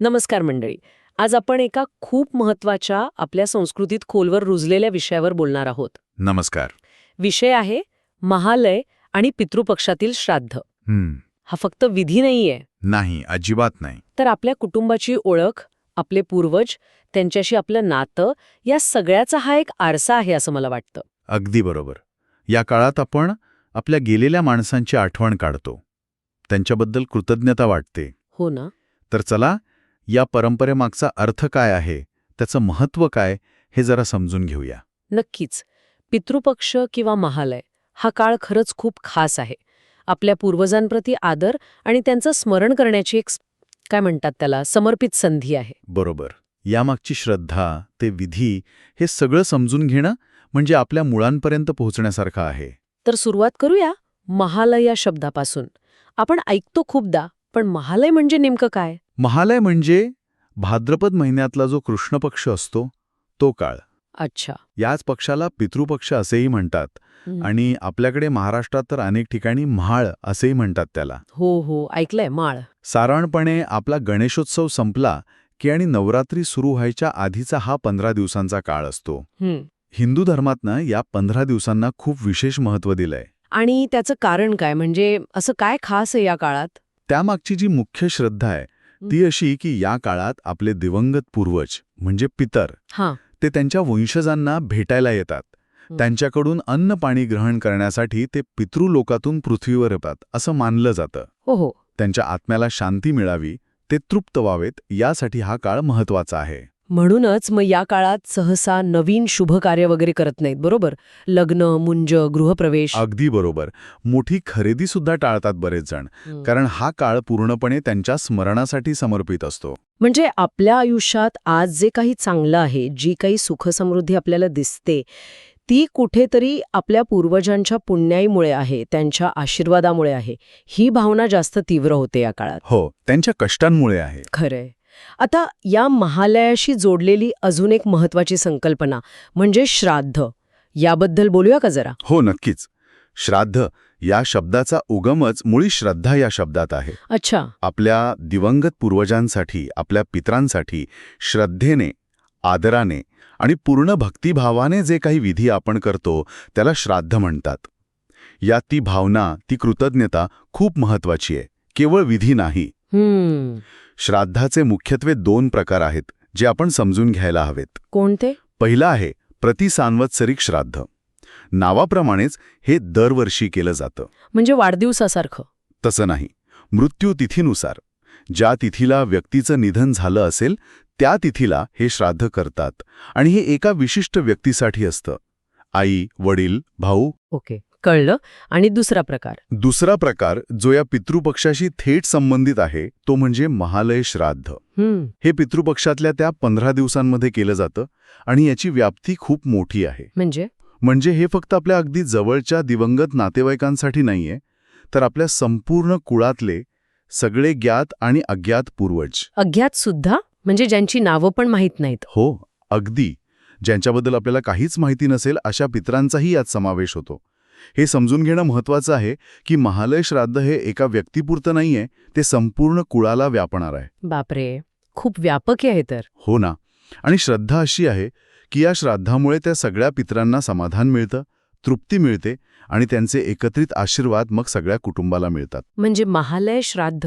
नमस्कार मंडळी. आज आपण एका खूप महत्त्वाच्या आपल्या संस्कृतीत खोलवर रुजलेल्या विषयावर बोलणार आहोत. नमस्कार. विषय आहे महालय आणि पितृपक्षातील श्राद्ध. हं, फक्त विधी नाहीये. नाही अजिबात नाही. तर आपल्या कुटुंबाची ओळख आपले पूर्वज त्यांच्याशी आपलं नातं या सगळ्याचा हा एक आरसा आहे असं मला वाटतं. अगदी बरोबर. या काळात आपण आपल्या गेलेल्या माणसांची आठवण काढतो. त्यांच्याबद्दल कृतज्ञता वाटते. हो ना. तर चला या परंपरेमागचा अर्थ काय आहे? त्याचं महत्त्व काय? हे जरा समजून घेऊया. नक्कीच. पितृपक्ष किंवा महालय हा काळ खरंच खूप खास आहे. आपल्या पूर्वजांप्रती आदर आणि त्यांचं स्मरण करण्याची एक काय म्हणतात त्याला? समर्पित संधी आहे. बरोबर. यामागची श्रद्धा ते विधी हे सगळं समजून घेणं म्हणजे आपल्या मुळांपर्यंत पोहोचण्यासारखं आहे. तर सुरुवात करूया महालय या शब्दापासून. आपण ऐकतो खूपदा पण महालय म्हणजे नेमकं काय? महालय म्हणजे भाद्रपद महिन्यातला जो कृष्ण पक्ष असतो तो काळ. अच्छा. याच पक्षाला पितृपक्ष असेही म्हणतात. आणि आपल्याकडे महाराष्ट्रात तर अनेक ठिकाणी म्हाळ असेही म्हणतात त्याला. हो हो. ऐकलंय माळ साधारणपणे आपला गणेशोत्सव संपला की आणि नवरात्री सुरू व्हायच्या आधीचा हा पंधरा दिवसांचा काळ असतो. हं. हिंदू धर्मातनं या पंधरा दिवसांना खूप विशेष महत्त्व दिलंय. आणि त्याचं कारण काय? म्हणजे असं काय खास आहे या काळात? त्यामागची जी मुख्य श्रद्धा आहे ती अशी की या काळात आपले दिवंगत पूर्वज म्हणजे पितर हां. ते त्यांच्या वंशजांना भेटायला येतात. त्यांच्याकडून अन्न पाणी ग्रहण करण्यासाठी ते पितृलोकातून पृथ्वीवर येतात असं मानलं जातं. हो हो. त्यांच्या आत्म्याला शांती मिळावी ते तृप्त व्हावेत यासाठी हा काळ महत्त्वाचा आहे. म्हणूनच मग या काळात सहसा नवीन शुभ कार्य वगैरे करत नाहीत बरोबर? लग्न मुंज गृहप्रवेश. अगदी बरोबर. मोठी खरेदी सुद्धा टाळतात बरेच जण. कारण हा काळ पूर्णपणे त्यांच्या स्मरणासाठी समर्पित असतो. म्हणजे आपल्या आयुष्यात आज जे काही चांगलं आहे जी काही सुखसमृद्धी आपल्याला दिसते ती कुठेतरी आपल्या पूर्वजांच्या पुण्याईमुळे आहे त्यांच्या आशीर्वादामुळे आहे. ही भावना जास्त तीव्र होते या काळात. हो त्यांच्या कष्टांमुळे आहे. खरंय. आता या महालयाशी जोडलेली अजून एक महत्वाची संकल्पना म्हणजे श्राद्ध. याबद्दल बोलूया का जरा? हो नक्कीच. श्राद्ध या शब्दाचा उगमच मुळी श्रद्धा या शब्दात आहे. अच्छा. आपल्या दिवंगत पूर्वजांसाठी आपल्या पित्रांसाठी श्रद्धेने आदराने आणि पूर्ण भक्तिभावाने जे काही विधी आपण करतो त्याला श्राद्ध म्हणतात. यात ती भावना ती कृतज्ञता खूप महत्वाची आहे. केवळ विधी नाही श्राद्धाचे मुख्यत्वे दोन प्रकार आहेत जे आपण समजून घ्यायला हवेत. कोणते? पहिलं आहे प्रतिसांवत्सरिक श्राद्ध. नावाप्रमाणेच हे दरवर्षी केलं जातं. म्हणजे वाढदिवसासारखं. तसं नाही. मृत्यू तिथीनुसार. ज्या तिथीला व्यक्तीचं निधन झालं असेल त्या तिथीला हे श्राद्ध करतात. आणि हे एका विशिष्ट व्यक्तीसाठी असतं. आई वडील भाऊ. ओके. कळलं आणि दुसरा प्रकार. दुसरा प्रकार जो या पितृपक्षाशी थेट संबंधित आहे तो म्हणजे महालय श्राद्ध. हे पितृपक्षातल्या त्या पंधरा दिवसांमध्ये केलं जातं आणि याची व्याप्ती खूप मोठी आहे. म्हणजे? म्हणजे हे फक्त आपल्या अगदी जवळच्या दिवंगत नातेवाईकांसाठी नाहीये तर आपल्या संपूर्ण कुळातले सगळे ज्ञात आणि अज्ञात पूर्वज. अज्ञात सुद्धा? म्हणजे ज्यांची नावं पण माहीत नाहीत. हो अगदी. ज्यांच्याबद्दल आपल्याला काहीच माहिती नसेल अशा पित्रांचाही यात समावेश होतो. हे समजून घेणं महत्वाचं आहे की महालय श्राद्ध हे एका व्यक्तीपुरतं नाहीये ते संपूर्ण कुळाला व्यापणार आहे. बापरे खूप व्यापक आहे तर. हो ना. आणि श्रद्धा अशी आहे की या श्राद्धामुळे त्या सगळ्या पित्रांना समाधान मिळतं तृप्ती मिळते आणि त्यांचे एकत्रित आशीर्वाद मग सगळ्या कुटुंबाला मिळतात. म्हणजे महालय श्राद्ध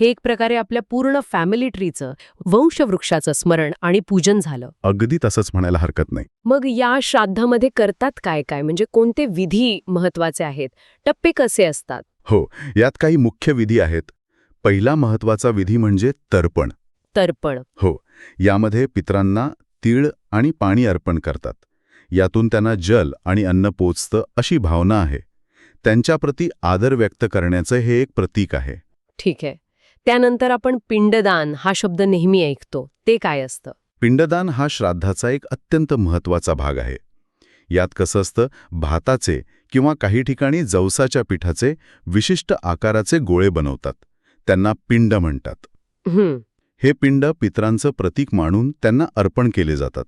हे एक प्रकारे आपल्या पूर्ण फॅमिली ट्रीचं वंशवृक्षाचं स्मरण आणि पूजन झालं. अगदी तसंच म्हणायला हरकत नाही. मग या श्राद्धामध्ये करतात काय काय? म्हणजे कोणते विधी महत्त्वाचे आहेत? टप्पे कसे असतात? हो यात काही मुख्य विधी आहेत. पहिला महत्त्वाचा विधी म्हणजे तर्पण. तर्पण. हो यामध्ये पित्रांना तीळ आणि पाणी अर्पण करतात. यातून त्यांना जल आणि अन्न पोचतं अशी भावना आहे. त्यांच्याप्रती आदर व्यक्त करण्याचं हे एक प्रतीक आहे. ठीक आहे. त्यानंतर आपण पिंडदान हा शब्द नेहमी ऐकतो. ते काय असतं? पिंडदान हा श्राद्धाचा एक अत्यंत महत्त्वाचा भाग आहे. यात कसं असतं? भाताचे किंवा काही ठिकाणी जवसाच्या पिठाचे विशिष्ट आकाराचे गोळे बनवतात. त्यांना पिंड म्हणतात. हे पिंड पित्रांचं प्रतीक मानून त्यांना अर्पण केले जातात.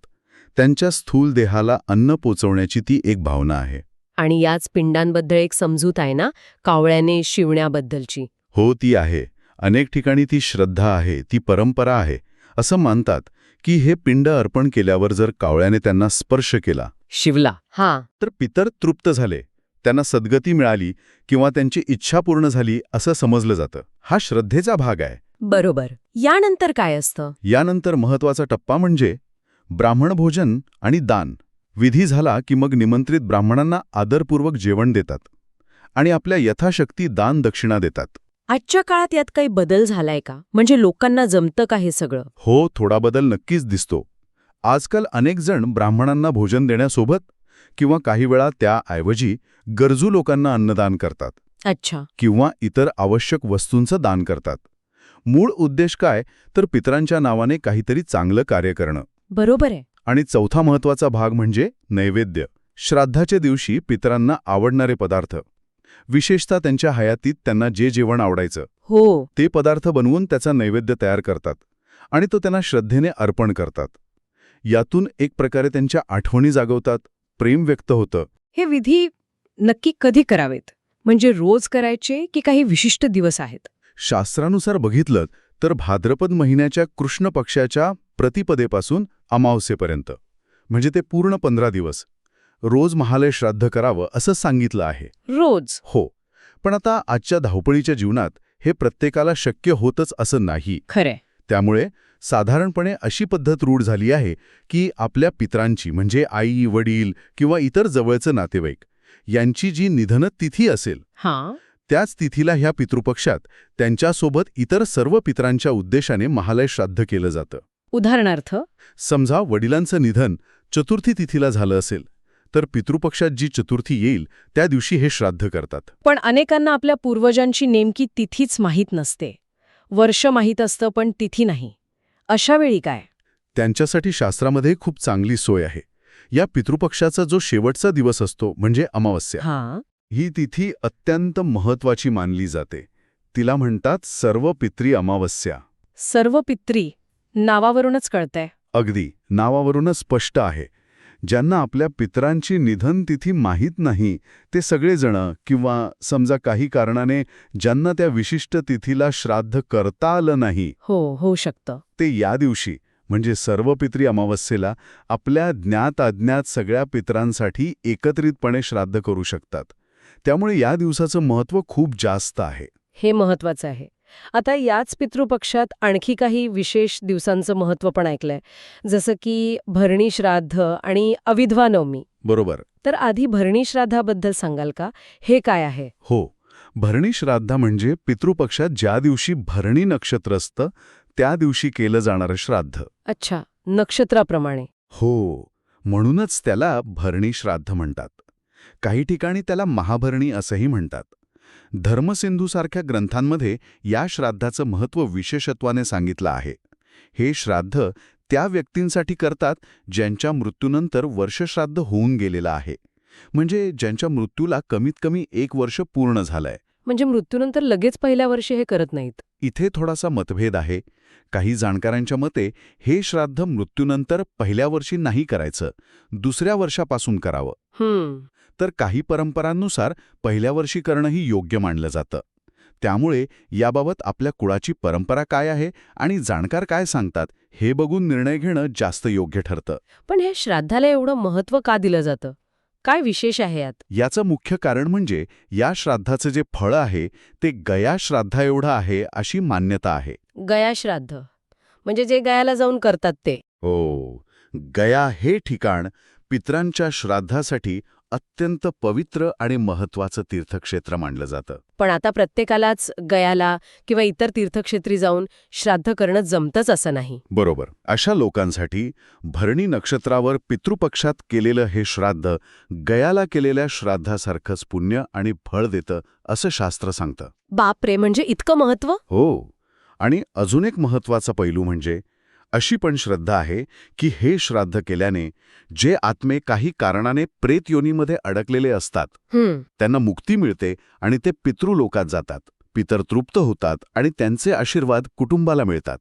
त्यांच्या स्थूल देहाला अन्न पोचवण्याची ती एक भावना आहे. आणि याच पिंडांबद्दल एक समजूत आहे ना कावळ्याने शिवण्याबद्दलची. हो ती आहे. अनेक ठिकाणी ती श्रद्धा आहे ती परंपरा आहे. असं मानतात की हे पिंड अर्पण केल्यावर जर कावळ्याने त्यांना स्पर्श केला शिवला. हा. तर पितर तृप्त झाले त्यांना सद्गती मिळाली किंवा त्यांची इच्छा पूर्ण झाली असं समजलं जातं. हा श्रद्धेचा भाग आहे. बरोबर. यानंतर काय असतं? यानंतर महत्त्वाचा टप्पा म्हणजे ब्राह्मण भोजन आणि दान. विधी झाला की मग निमंत्रित ब्राह्मणांना आदरपूर्वक जेवण देतात आणि आपल्या यथाशक्ती दान दक्षिणा देतात. आजच्या काळात यात काही बदल झालाय का? म्हणजे लोकांना जमतं का हे सगळं? हो थोडा बदल नक्कीच दिसतो. आजकाल अनेक जण ब्राह्मणांना भोजन देण्यासोबत किंवा काही वेळा त्याऐवजी गरजू लोकांना अन्नदान करतात अच्छा. किंवा इतर आवश्यक वस्तूंचं दान करतात. मूळ उद्देश काय? तर पितरांच्या नावाने काहीतरी चांगलं कार्य करणं. बरोबर आहे. आणि चौथा महत्त्वाचा भाग म्हणजे नैवेद्य. श्राद्धाच्या दिवशी पितरांना आवडणारे पदार्थ. विशेषतः त्यांच्या हयातीत त्यांना जे जेवण आवडायचं. हो. ते पदार्थ बनवून त्याचा नैवेद्य तयार करतात आणि तो त्यांना श्रद्धेने अर्पण करतात. यातून एक प्रकारे त्यांच्या आठवणी जागवतात प्रेम व्यक्त होतं. हे विधी नक्की कधी करावेत? म्हणजे रोज करायचे की काही विशिष्ट दिवस आहेत? शास्त्रानुसार बघितलं तर भाद्रपद महिन्याच्या कृष्ण पक्षाच्या प्रतिपदेपासून अमावस्येपर्यंत. म्हणजे ते पूर्ण पंधरा दिवस. रोज महालय श्राद्ध करावं असं सांगितलं आहे. रोज? हो. पण आता आजच्या धावपळीच्या जीवनात हे प्रत्येकाला शक्य होतच असं नाही. खरे त्यामुळे साधारणपणे अशी पद्धत रूढ झाली आहे की आपल्या पित्रांची म्हणजे आई वडील किंवा इतर जवळचं नातेवाईक यांची जी निधन तिथी असेल हां. त्याच तिथीला ह्या पितृपक्षात त्यांच्यासोबत इतर सर्व पितरांच्या उद्देशाने महालय श्राद्ध केलं जातं. उदाहरणार्थ समजा वडिलांचं निधन चतुर्थी तिथीला झालं असेल तर पितृपक्षात जी चतुर्थी येईल त्या दिवशी हे श्राद्ध करतात. पण अनेकांना आपल्या पूर्वजांची नेमकी तिथीच माहीत नसते. वर्ष माहीत असतं पण तिथी नाही. अशा वेळी काय? त्यांच्यासाठी शास्त्रामध्ये खूप चांगली सोय आहे. या पितृपक्षाचा जो शेवटचा दिवस असतो म्हणजे अमावस्या. हां. ही तिथी अत्यंत महत्वाची मानली जाते. तिला म्हणतात सर्व पित्री अमावस्या. सर्व पित्री. नावावरूनच कळतंय. अगदी. नावावरूनच स्पष्ट आहे. ज्यांना आपल्या पितरांची निधन तिथी माहीत नाही ते सगळेजण किंवा समजा काही कारणाने ज्यांना त्या विशिष्ट तिथीला श्राद्ध करता आलं नाही हो होऊ शकतं. ते या दिवशी म्हणजे सर्व पित्री अमावस्येला आपल्या ज्ञात अज्ञात सगळ्या पितरांसाठी एकत्रितपणे श्राद्ध करू शकतात. त्यामुळे या दिवसाचं महत्त्व खूप जास्त आहे. हे महत्वाचं आहे. आता याच पितृपक्षात आणखी काही विशेष दिवसांचं महत्त्व पण ऐकलंय. जसं की भरणी श्राद्ध आणि अविधवा नवमी. बरोबर. तर आधी भरणी श्राद्धाबद्दल सांगाल का? हे काय आहे? हो. भरणी श्राद्ध म्हणजे पितृपक्षात ज्या दिवशी भरणी नक्षत्र असतं त्या दिवशी केलं जाणारं श्राद्ध. अच्छा. नक्षत्राप्रमाणे. हो. म्हणूनच त्याला भरणी श्राद्ध म्हणतात. काही ठिकाणी त्याला महाभरणी असंही म्हणतात. धर्मसिंधूसारख्या ग्रंथांमध्ये या श्राद्धाचं महत्त्व विशेषत्वाने सांगितलं आहे. हे श्राद्ध त्या व्यक्तींसाठी करतात ज्यांच्या मृत्यूनंतर वर्षश्राद्ध होऊन गेलेलं आहे. म्हणजे ज्यांच्या मृत्यूला कमीत कमी एक वर्ष पूर्ण झालंय. म्हणजे मृत्यूनंतर लगेच पहिल्या वर्षी हे करत नाहीत. इथे थोडासा मतभेद आहे. काही जाणकारांच्या मते हे श्राद्ध मृत्यूनंतर पहिल्या वर्षी नाही करायचं दुसऱ्या वर्षापासून करावं. तर काही परंपरांनुसार पहिल्या वर्षी करणंही योग्य मानलं जातं. त्यामुळे याबाबत आपल्या कुळाची परंपरा काय आहे आणि जाणकार काय सांगतात हे बघून निर्णय घेणं जास्त योग्य ठरतं. पण हे श्राद्धाला एवढं महत्त्व का दिलं जातं? काय विशेष आहे यात? याचं मुख्य कारण म्हणजे या श्राद्धाचं जे फळ आहे ते गया श्राद्धा एवढं आहे अशी मान्यता आहे. गया श्राद्ध. म्हणजे जे गयाला जाऊन करतात ते. हो. गया हे ठिकाण पित्रांच्या श्राद्धासाठी अत्यंत पवित्र आणि महत्वाचं तीर्थक्षेत्र मानलं जातं. पण आता प्रत्येकालाच गयाला किंवा इतर तीर्थक्षेत्री जाऊन श्राद्ध करणं जमतंच असं नाही. बरोबर. अशा लोकांसाठी भरणी नक्षत्रावर पितृपक्षात केलेलं हे श्राद्ध गयाला केलेल्या श्राद्धासारखंच पुण्य आणि फळ देतं असं शास्त्र सांगतं. बापरे म्हणजे इतकं महत्त्व? हो. आणि अजून एक महत्त्वाचा पैलू म्हणजे अशी पण श्रद्धा आहे की हे श्राद्ध केल्याने जे आत्मे काही कारणाने प्रेत योनीमध्ये अडकलेले असतात त्यांना मुक्ती मिळते आणि ते पितृलोकात जातात. पितर तृप्त होतात आणि त्यांचे आशीर्वाद कुटुंबाला मिळतात.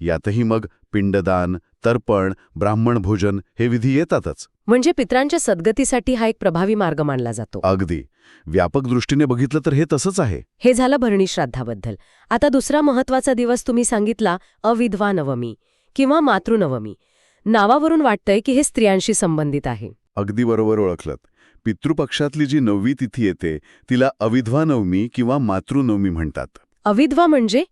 यातही मग पिंडदान तर्पण ब्राह्मण भोजन हे विधी येतातच. म्हणजे पित्रांच्या सद्गतीसाठी हा एक प्रभावी मार्ग मानला जातो. अगदी. व्यापक दृष्टीने बघितलं तर हे तसंच आहे. हे झालं भरणी श्राद्धाबद्दल. आता दुसरा महत्त्वाचा दिवस तुम्ही सांगितला अविधवा नवमी. किंवा मातृनवमी. नावावरून वाटतंय की हे स्त्रियांशी संबंधित आहे. अगदी बरोबर ओळखलत. पितृपक्षातली जी नववी तिथी येते तिला अविधवा नवमी किंवा मातृनवमी म्हणतात. अविधवा म्हणजे?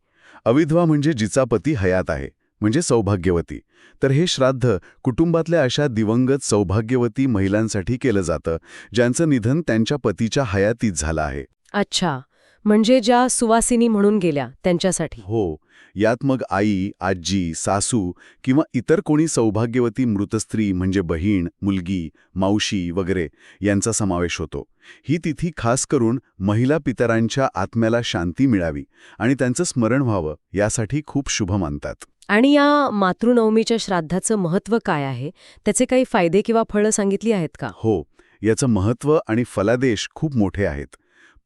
अविधवा म्हणजे जिचा पती हयात आहे म्हणजे सौभाग्यवती. तर हे श्राद्ध कुटुंबातल्या अशा दिवंगत सौभाग्यवती महिलांसाठी केलं जातं ज्यांचं निधन त्यांच्या पतीच्या हयातीत झालं आहे. अच्छा. म्हणजे ज्या सुवासिनी म्हणून गेल्या त्यांच्यासाठी. हो यात मग आई आजी सासू किंवा इतर कोणी सौभाग्यवती मृतस्त्री म्हणजे बहीण मुलगी मावशी वगैरे यांचा समावेश होतो. ही तिथी खास करून महिला पितरांच्या आत्म्याला शांती मिळावी आणि त्यांचं स्मरण व्हावं यासाठी खूप शुभ मानतात. आणि या मातृनवमीच्या श्राद्धाचं महत्त्व काय आहे? त्याचे काही फायदे किंवा फळं सांगितली आहेत का? हो याचं महत्त्व आणि फलादेश खूप मोठे आहेत.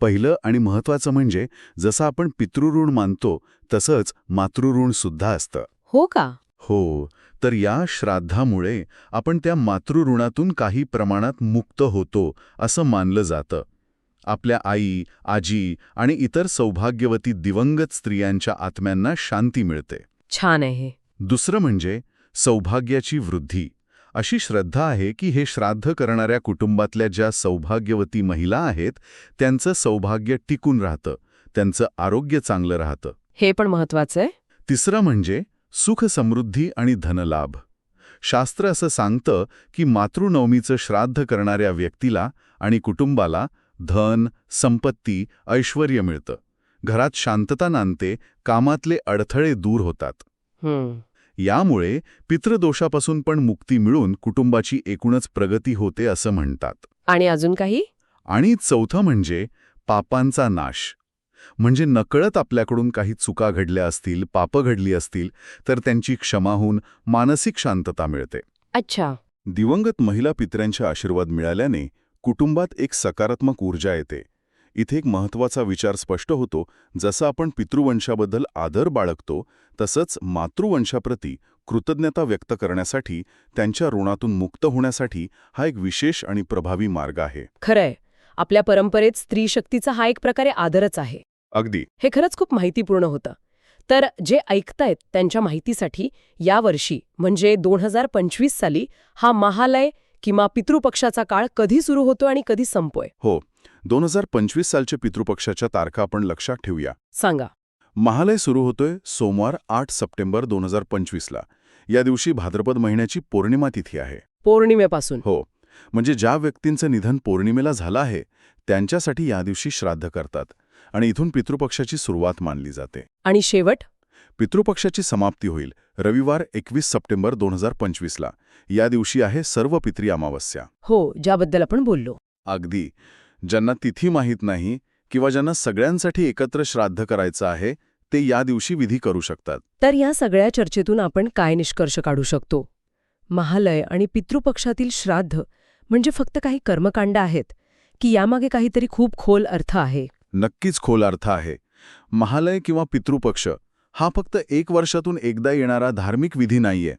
पहिलं आणि महत्त्वाचं म्हणजे जसं आपण पितृऋण मानतो तसंच मातृऋण सुद्धा असतं. हो का? हो. तर या श्राद्धामुळे आपण त्या मातृऋणातून काही प्रमाणात मुक्त होतो असं मानलं जातं. आपल्या आई आजी आणि इतर सौभाग्यवती दिवंगत स्त्रियांच्या आत्म्यांना शांती मिळते. छान आहे दुसरं म्हणजे सौभाग्याची वृद्धी. अशी श्रद्धा आहे की हे श्राद्ध करणाऱ्या कुटुंबातल्या ज्या सौभाग्यवती महिला आहेत त्यांचं सौभाग्य टिकून राहतं त्यांचं आरोग्य चांगलं राहतं. हे पण महत्वाचं आहे. तिसरं म्हणजे सुख समृद्धी आणि धनलाभ. शास्त्र असं सांगतं की मातृनवमीचं श्राद्ध करणाऱ्या व्यक्तीला आणि कुटुंबाला धन संपत्ती ऐश्वर मिळतं. घरात शांतता नांदते कामातले अडथळे दूर होतात. यामुळे पितृदोषापासून पण मुक्ती मिळून कुटुंबाची एकूणच प्रगती होते असं म्हणतात. आणि अजून काही? आणि चौथं म्हणजे पापांचा नाश. म्हणजे नकळत आपल्याकडून काही चुका घडल्या असतील पापं घडली असतील तर त्यांची क्षमा होऊन मानसिक शांतता मिळते. अच्छा. दिवंगत महिला पित्र्यांचे आशीर्वाद मिळाल्याने कुटुंबात एक सकारात्मक ऊर्जा येते. इथे एक महत्त्वाचा विचार स्पष्ट होतो जसं आपण पितृवंशाबद्दल आदर बाळगतो तसंच मातृवंशाप्रती कृतज्ञता व्यक्त करण्यासाठी त्यांच्या ऋणातून मुक्त होण्यासाठी हा एक विशेष आणि प्रभावी मार्ग आहे. खरंय. आपल्या परंपरेत स्त्री शक्तीचा हा एक प्रकारे आदरच आहे. अगदी. हे खरंच खूप माहितीपूर्ण होतं. तर जे ऐकतायत त्यांच्या माहितीसाठी यावर्षी म्हणजे दोन हजार पंचवीस साली हा महालय किंवा पितृपक्षाचा काळ कधी सुरू होतो आणि कधी संपतोय? हो. दोन हजार पंचवीस सालच्या पितृपक्षाच्या तारखा आपण लक्षात ठेवूया. सांगा. महालय सुरू होतोय सोमवार आठ सप्टेंबर दोन हजार पंचवीसला. या दिवशी भाद्रपद महिन्याची पौर्णिमा तिथी आहे. पौर्णिमेपासून. हो. म्हणजे ज्या व्यक्तींचं निधन पौर्णिमेला झालं आहे त्यांच्यासाठी या दिवशी श्राद्ध करतात आणि इथून पितृपक्षाची सुरुवात मानली जाते. आणि शेवट? पितृपक्षाची समाप्ती होईल रविवार एकवीस सप्टेंबर दोन हजार पंचवीसला. या दिवशी आहे सर्व पित्री अमावस्या. हो ज्याबद्दल आपण बोललो. अगदी. ज्यांना तिथी माहीत नाही किंवा ज्यांना सगळ्यांसाठी एकत्र श्राद्ध करायचं आहे ते या दिवशी विधी करू शकतात. तर या सगळ्या चर्चेतून आपण काय निष्कर्ष काढू शकतो? महालय आणि पितृपक्षातील श्राद्ध म्हणजे फक्त काही कर्मकांड आहेत की यामागे काहीतरी खूप खोल अर्थ आहे? नक्कीच खोल अर्थ आहे. महालय किंवा पितृपक्ष हा फक्त एक वर्षातून एकदा येणारा धार्मिक विधी नाहीये.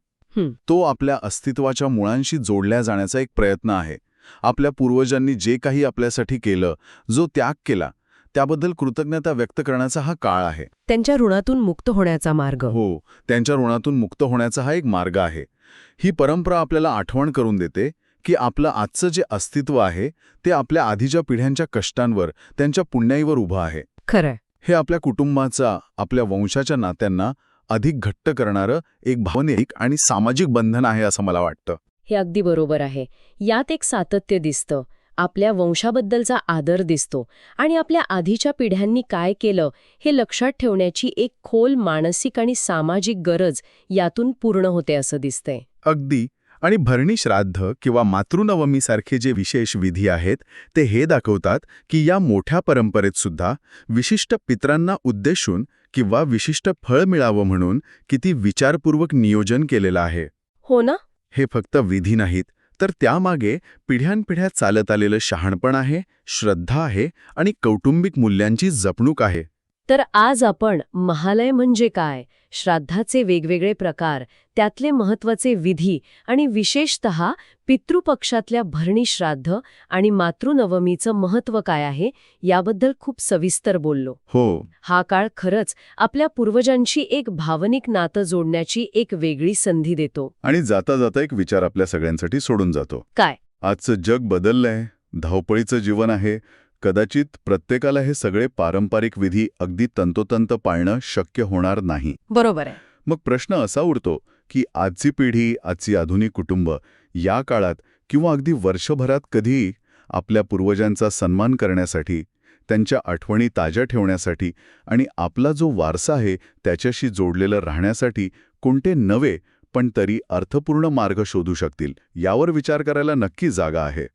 तो आपल्या अस्तित्वाच्या मुळांशी जोडल्या जाण्याचा एक प्रयत्न आहे. आपल्या पूर्वजांनी जे काही आपल्यासाठी केलं जो त्याग केला त्याबद्दल कृतज्ञता व्यक्त करण्याचा हा काळ आहे. त्यांच्या ऋणातून मुक्त होण्याचा मार्ग. हो त्यांच्या ऋणातून मुक्त होण्याचा हा एक मार्ग आहे. ही परंपरा आपल्याला आठवण करून देते की आपलं आजचं जे अस्तित्व आहे ते आपल्या आधीच्या पिढ्यांच्या कष्टांवर त्यांच्या पुण्याईवर उभं आहे. खरंय हे आपल्या कुटुंबाचा आपल्या वंशाच्या नात्यांना अधिक घट्ट करणारं एक भावनिक आणि सामाजिक बंधन आहे असं मला वाटतं. हे अगदी बरोबर आहे. यात एक सातत्य दिसतं. आपल्या वंशाबद्दलचा आदर दिसतो. आणि आपल्या आधीच्या पिढ्यांनी काय केलं हे लक्षात ठेवण्याची एक खोल मानसिक आणि सामाजिक गरज यातून पूर्ण होते असं दिसतंय. अगदी. आणि भरणी श्राद्ध किंवा मातृनवमीसारखे जे विशेष विधी आहेत ते हे दाखवतात की या मोठ्या परंपरेत सुद्धा विशिष्ट पित्रांना उद्देशून किंवा विशिष्ट फळ मिळावं म्हणून किती विचारपूर्वक नियोजन केलेलं आहे. हो ना? हे फक्त विधी नाहीत तर त्यामागे पिढ्यानपिढ्या चालत आलेलं शहाणपण आहे श्रद्धा आहे आणि कौटुंबिक मूल्यांची जपणूक आहे. तर आज आपण महालय म्हणजे काय श्राद्धाचे वेगवेगळे प्रकार त्यातले महत्त्वाचे विधी आणि विशेषत पितृपक्षातल्या भरणी श्राद्ध आणि मातृनवमीचं महत्त्व काय आहे याबद्दल खूप सविस्तर बोललो. हो. हा काळ खरंच आपल्या पूर्वजांशी एक भावनिक नातं जोडण्याची एक वेगळी संधी देतो. आणि जाता जाता एक विचार आपल्या सगळ्यांसाठी सोडून जातो. काय? आजचं जग बदललंय धावपळीचं जीवन आहे कदाचित प्रत्येकाला हे सगळे पारंपरिक विधी अगदी तंतोतंत पाळणं शक्य होणार नाही. बरोबर आहे. मग प्रश्न असा उरतो की आजची पिढी आजची आधुनिक कुटुंब या काळात किंवा अगदी वर्षभरात कधी आपल्या पूर्वजांचा सन्मान करण्यासाठी त्यांच्या आठवणी ताज्या ठेवण्यासाठी आणि आपला जो वारसा आहे त्याच्याशी जोडलेलं राहण्यासाठी कोणते नवे पण तरी अर्थपूर्ण मार्ग शोधू शकतील यावर विचार करायला नक्की जागा आहे.